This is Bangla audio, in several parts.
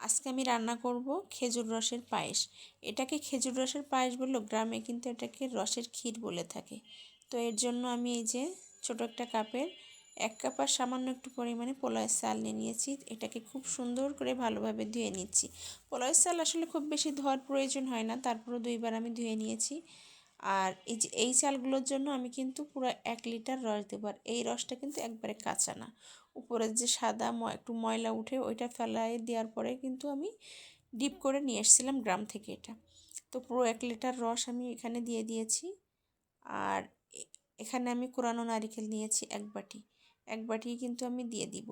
আজকে আমি রান্না করব খেজুর রসের পায়েস। এটাকে খেজুর রসের পায়েস বললেও গ্রামে কিন্তু এটাকে রসের ক্ষীর বলে থাকে। তো এর জন্য আমি এই যে ছোটো একটা কাপের এক কাপ আর সামান্য একটু পরিমাণে পোলাওয়ের চাল নিয়ে নিয়েছি। এটাকে খুব সুন্দর করে ভালোভাবে ধুয়ে নিচ্ছি। পোলাওয়ের চাল আসলে খুব বেশি ধোয়ার প্রয়োজন হয় না, তারপরও দুইবার আমি ধুয়ে নিয়েছি। আর এই যে, এই চালগুলোর জন্য আমি কিন্তু পুরো এক লিটার রস দেবো। আর এই রসটা কিন্তু একবারে কাঁচা না। উপরের যে সাদা একটু ময়লা উঠে ওইটা ফেলাই দেওয়ার পরে কিন্তু আমি ডিপ করে নিয়ে এসেছিলাম গ্রাম থেকে এটা। তো পুরো এক লিটার রস আমি এখানে দিয়ে দিয়েছি। আর এখানে আমি কোরানো নারিকেল নিয়েছি এক বাটি। এক বাটি কিন্তু আমি দিয়ে দিব।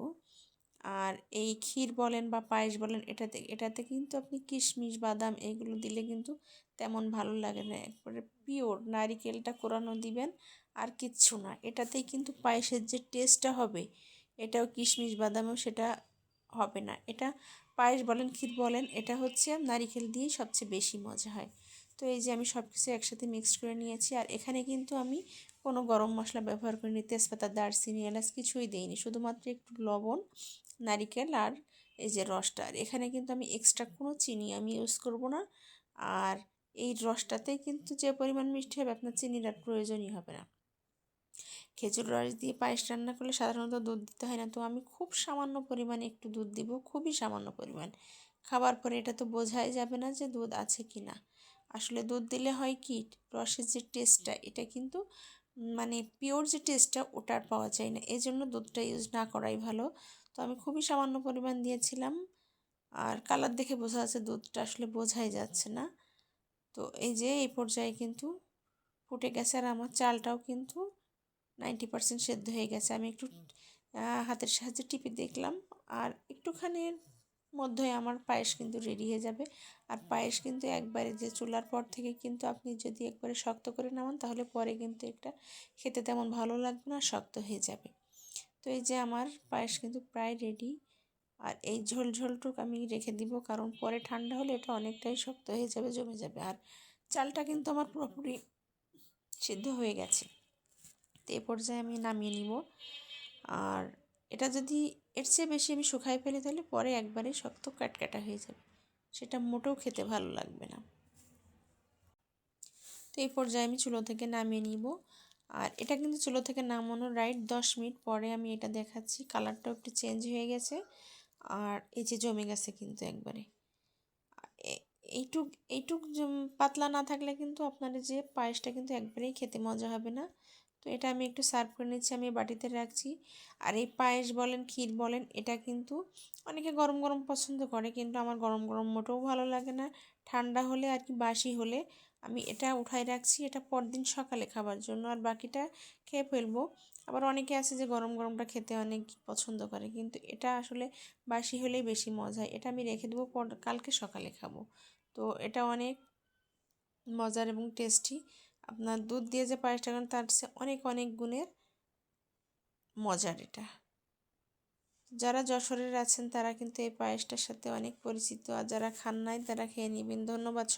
আর এই ক্ষীর বলেন বা পায়েস বলেন, এটাতে এটাতে কিন্তু আপনি কিশমিশ, বাদাম এইগুলো দিলে কিন্তু তেমন ভালো লাগে না। একবারে পিওর নারিকেলটা কোরানো দিবেন আর কিচ্ছু না। এটাতেই কিন্তু পায়েসের যে টেস্টটা হবে এটাও কিশমিশ বাদামও সেটা হবে না। এটা পায়েস বলেন, ক্ষীর বলেন, এটা হচ্ছে নারিকেল দিয়েই সবচেয়ে বেশি মজা হয়। তো এই যে আমি সব কিছু একসাথে মিক্সড করে নিয়েছি, আর এখানে কিন্তু আমি কোনো গরম মশলা ব্যবহার করিনি, তেজপাতা, দারচিনি, এলাচ কিছুই দিইনি। শুধুমাত্র একটু লবণ, নারিকেল আর এই যে রসটা। আর এখানে কিন্তু আমি এক্সট্রা কোনো চিনি আমি ইউজ করব না। আর এই রসটাতেই কিন্তু যে পরিমাণ মিষ্টি হবে, আপনার চিনির আর প্রয়োজনই হবে না। খেজুর রস দিয়ে পায়েস রান্না করলে সাধারণত দুধ দিতে হয় না। তো আমি খুব সামান্য পরিমাণে একটু দুধ দিব, খুবই সামান্য পরিমাণ। খাবার পরে এটা তো বোঝাই যাবে না যে দুধ আছে কি না। আসলে দুধ দিলে হয় কি, রসের যে টেস্টটা এটা কিন্তু মানে পিওর যে টেস্টটা ওটার পাওয়া যায় না। এই জন্য দুধটা ইউজ না করাই ভালো। তো আমি খুবই সামান্য পরিমাণ দিয়েছিলাম। আর কালার দেখে বোঝা যাচ্ছে দুধটা আসলে বোঝাই যাচ্ছে না। তো এই যে, এই পর্যায়ে কিন্তু ফুটে গেছে আর আমার চালটাও কিন্তু নাইনটি পারসেন্ট সেদ্ধ হয়ে গেছে। আমি একটু হাতের সাহায্যে টিপে দেখলাম। আর একটুখানি মধ্যে আমার পায়েস কিন্তু রেডি হয়ে যাবে। আর পায়েস কিন্তু একবারে যে চুলার পর থেকে কিন্তু আপনি যদি একবারে শক্ত করে নামান, তাহলে পরে কিন্তু এটা খেতে তেমন ভালো লাগবে না, শক্ত হয়ে যাবে। তো এই যে আমার পায়েস কিন্তু প্রায় রেডি আর এই ঝোল ঝোলটুক আমি রেখে দিব, কারণ পরে ঠান্ডা হলে এটা অনেকটাই শক্ত হয়ে যাবে, জমে যাবে। আর চালটা কিন্তু আমার পুরোপুরি সিদ্ধ হয়ে গেছে। তো এ পর্যায়ে আমি নামিয়ে নিব। আর এটা যদি এর চেয়ে বেশি আমি শুকাই ফেলি তাহলে পরে একবারে শক্ত কাটকাটা হয়ে যাবে। সেটা মোটেও খেতে ভালো লাগবে না। তো এই পর্যায়ে আমি চুলো থেকে নামিয়ে নিব। আর এটা কিন্তু চুলো থেকে নামানোর রাইট দশ মিনিট পরে আমি এটা দেখাচ্ছি। কালারটাও একটু চেঞ্জ হয়ে গেছে। আর এই যে জমে গেছে কিন্তু একবারে। এইটুক এইটুক পাতলা না থাকলে কিন্তু আপনার যে পায়েসটা কিন্তু একবারেই খেতে মজা হবে না। তো এটা আমি একটু সার্ভ করে নিচ্ছি, আমি বাটিতে রাখছি। আর এই পায়েস বলেন, ক্ষীর বলেন, এটা কিন্তু অনেকে গরম গরম পছন্দ করে, কিন্তু আমার গরম গরম মোটেও ভালো লাগে না। ঠান্ডা হলে আর কি বাসি হলে আমি এটা উঠাই রাখছি, এটা পরদিন সকালে খাবার জন্য, আর বাকিটা খেয়ে ফেলব। আবার অনেকে আছে যে গরম গরমটা খেতে অনেক পছন্দ করে, কিন্তু এটা আসলে বাসি হলেই বেশি মজা। হয় এটা আমি রেখে দেবো কালকে সকালে খাব। তো এটা অনেক মজার এবং টেস্টি আপনার দুধ দিয়ে যে পায়েসটা করেন, তার সে অনেক অনেক গুণের মজার এটা। যারা যশোরের আছেন, তারা কিন্তু এই পায়েসটার সাথে অনেক পরিচিত, আর যারা খান নাই, তারা খেয়ে নিবেন। ধন্যবাদ